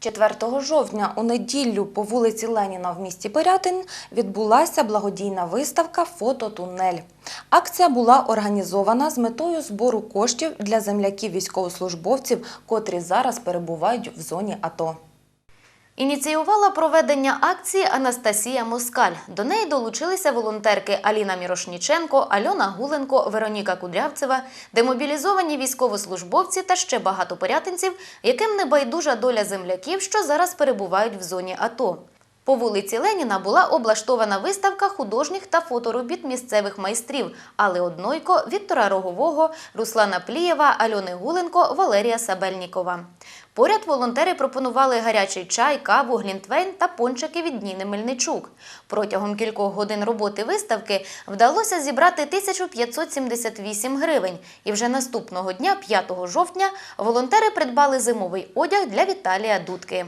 4 жовтня у неділю по вулиці Леніна в місті Пирятин відбулася благодійна виставка Фототунель. Акція була організована з метою збору коштів для земляків військовослужбовців, котрі зараз перебувають в зоні АТО. Ініціювала проведення акції Анастасія Москаль. До неї долучилися волонтерки Аліна Мірошніченко, Альона Гуленко, Вероніка Кудрявцева, демобілізовані військовослужбовці та ще багато порятинців, яким не байдужа доля земляків, що зараз перебувають в зоні АТО. По вулиці Леніна була облаштована виставка художніх та фоторобіт місцевих майстрів Алли Однойко, Віктора Рогового, Руслана Плієва, Альони Гуленко, Валерія Сабельнікова. Поряд волонтери пропонували гарячий чай, каву, глінтвейн та пончики від Ніни Мельничук. Протягом кількох годин роботи виставки вдалося зібрати 1578 гривень. І вже наступного дня, 5 жовтня, волонтери придбали зимовий одяг для Віталія Дудки.